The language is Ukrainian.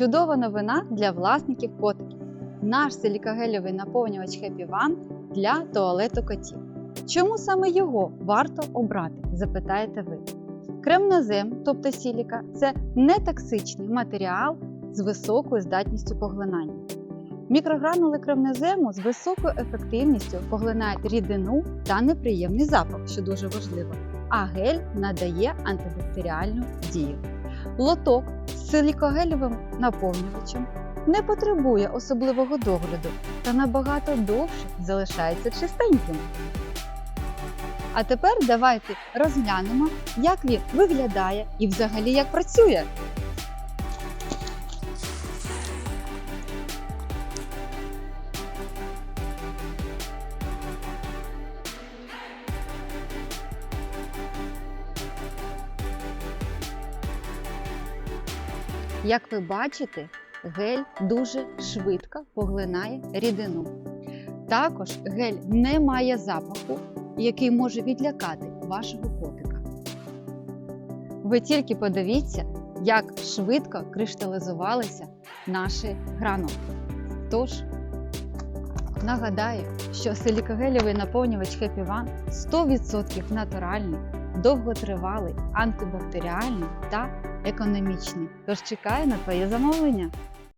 Чудова новина для власників котиків. Наш силікагельовий наповнювач Happy One для туалету котів. Чому саме його варто обрати? Запитаєте ви. Кремнозем, тобто сіліка, це нетоксичний матеріал з високою здатністю поглинання. Мікрогранули кремнезему з високою ефективністю поглинають рідину та неприємний запах, що дуже важливо, а гель надає антибактеріальну дію. Лоток з силікогельовим наповнювачем не потребує особливого догляду та набагато довше залишається чистеньким. А тепер давайте розглянемо, як він виглядає і взагалі як працює. Як ви бачите, гель дуже швидко поглинає рідину. Також гель не має запаху, який може відлякати вашого котика. Ви тільки подивіться, як швидко кришталізувалися наші гранулки. Тож, нагадаю, що силікогелєвий наповнювач Happy One 100% натуральний, довготривалий, антибактеріальний та економічний. Тож чекаю на твоє замовлення.